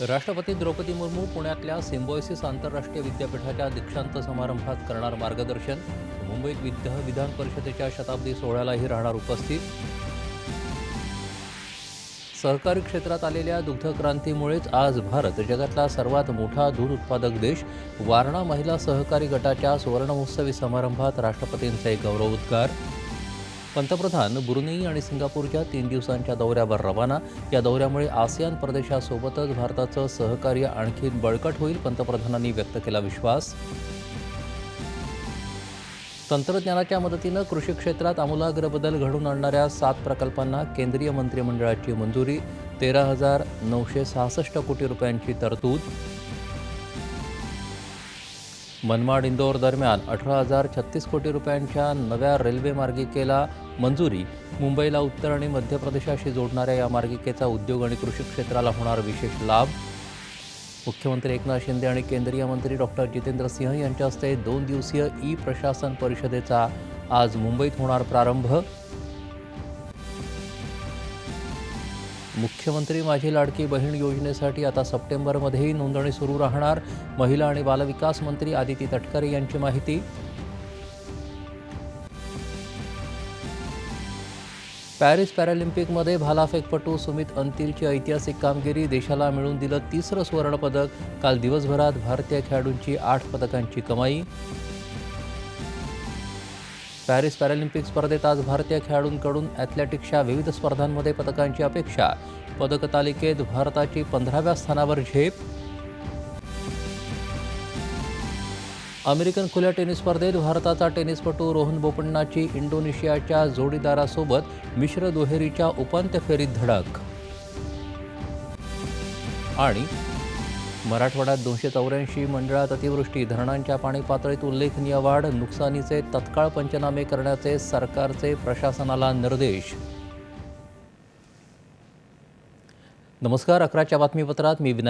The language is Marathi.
राष्ट्रपती द्रौपदी मुर्मू पुण्यातल्या सिम्बॉयसिस आंतरराष्ट्रीय विद्यापीठाच्या दीक्षांत समारंभात करणार मार्गदर्शन. मुंबईत विद्या विधान परिषदेच्या शताब्दी सोहळ्यालाही राहणार उपस्थित. सहकारी क्षेत्रात आलेल्या दुग्धक्रांतीमुळेच आज भारत जगातला सर्वात मोठा दूध उत्पादक देश. वारणा महिला सहकारी गटाच्या सुवर्णमहोत्सवी समारंभात राष्ट्रपतींचे गौरवोद्गार. पंतप्रधान ब्रुनेई आणि सिंगापूरच्या तीन दिवसांच्या दौऱ्यावर रवाना. या दौऱ्यामुळे आसियान प्रदेशासोबतच भारताचं सहकार्य आणखी बळकट होईल पंतप्रधानांनी व्यक्त केला विश्वास. तंत्रज्ञानाच्या मदतीनं कृषी क्षेत्रात आमूलाग्र बदल घडवून आणणाऱ्या सात प्रकल्पांना केंद्रीय मंत्रिमंडळाची मंजुरी तेरा हजार नऊशे सहासष्ट कोटी रुपयांची तरतूद. मनमाड इंदोर दरम्यान अठरा हजार छत्तीस कोटी रुपयांच्या नव्या रेल्वे मार्गिकेला मंजुरी मुंबईला उत्तर आणि मध्य प्रदेशाशी जोडणाऱ्या या मार्गिकेचा उद्योग आणि कृषी क्षेत्राला होणार विशेष लाभ. मुख्यमंत्री एकनाथ शिंदे आणि केंद्रीय मंत्री डॉक्टर जितेंद्र सिंह यांच्या हस्ते दोन दिवसीय ई प्रशासन परिषदेचा आज मुंबईत होणार प्रारंभ. मुख्यमंत्री माझी लाडकी बहीण योजनेसाठी आता सप्टेंबरमध्येही नोंदणी सुरू राहणार. महिला आणि बालविकास मंत्री आदिती तटकरे यांची माहिती. पॅरिस पॅरालिम्पिकमध्ये भालाफेकपटू सुमित अंतिलची ऐतिहासिक कामगिरी देशाला मिळून दिलं तिसरं सुवर्णपदक. काल दिवसभरात भारतीय खेळाडूंची आठ पदकांची कमाई. पॅरिस पॅरालिम्पिक स्पर्धेत आज भारतीय खेळाडूंकडून ॲथलेटिक्सच्या विविध स्पर्धांमध्ये पदकांची अपेक्षा. पदक तालिकेत भारताची पंधराव्या स्थानावर झेप. अमेरिकन खुल्या टेनिस स्पर्धेत भारताचा टेनिसपटू रोहन बोपण्णाची इंडोनेशियाच्या जोडीदारासोबत मिश्र दुहेरीच्या उपांत्य फेरीत धडक. आणि मराठवाड्यात दोनशे चौऱ्याऐंशी मंडळात अतिवृष्टी धरणांच्या पाणी पातळीत उल्लेखनीय वाढ नुकसानीचे तत्काळ पंचनामे करण्याचे सरकारचे प्रशासनाला निर्देश. नमस्कार अकराच्या बातमीपत्रात मी विनायक